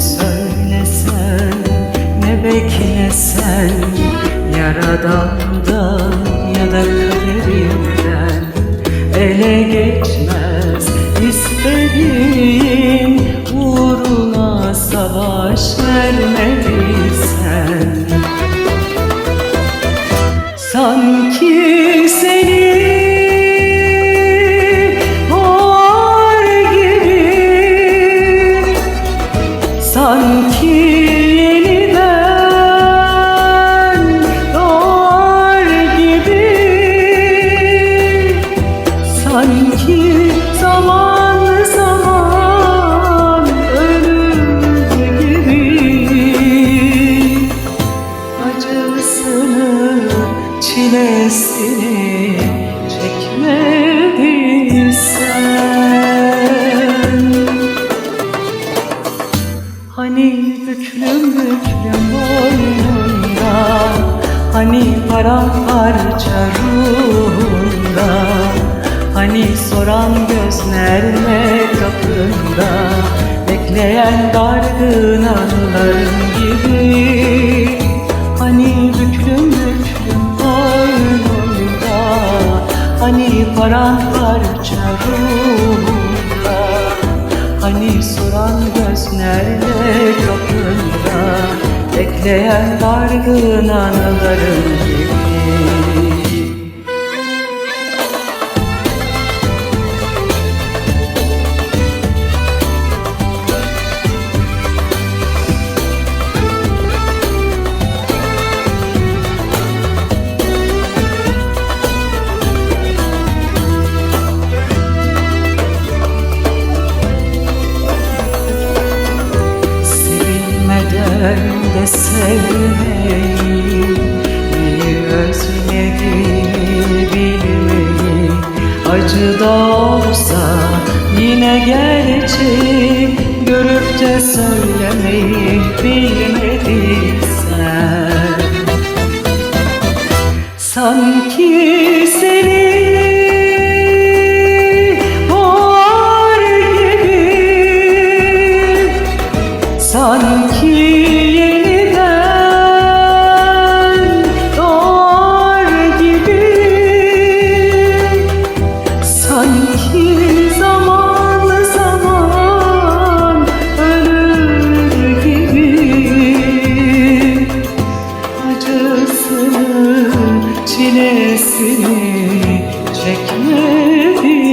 söylesen ne beklesen Yaradan'dan ya da kaderimden ele geçmez. İstediğin uğruna savaş vermediysen Sanki büklüm boynunda Hani paramparça ruhunda Hani soran gözlerle kapında Bekleyen dargın anıların gibi. Hani büklüm büklüm boynunda Hani paramparça ruhunda Hani soran gözlerle kapında Bekleyen dargın anılarım gibi Neyi özlediğimi bilmeyi Acı olsa yine gerçek Görüp de söylemeyi bilmediysen Sanki acısını, çilesini çekmediysen.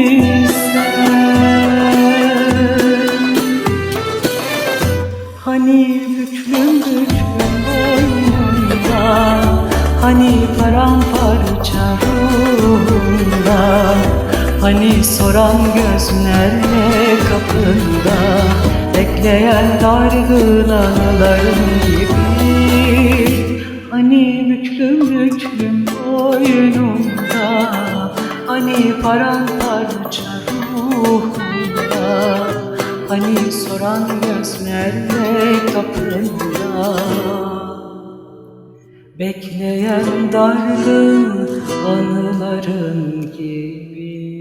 Hani büklüm büklüm boynunda Hani paramparça ruhunda Hani soran gözlerle kapında Bekleyen dargın anıların gibi Hani büklüm büklüm boynunda Hani paramparça ruhunda Hani soran gözlerle kapında Bekleyen dargın anıların gibi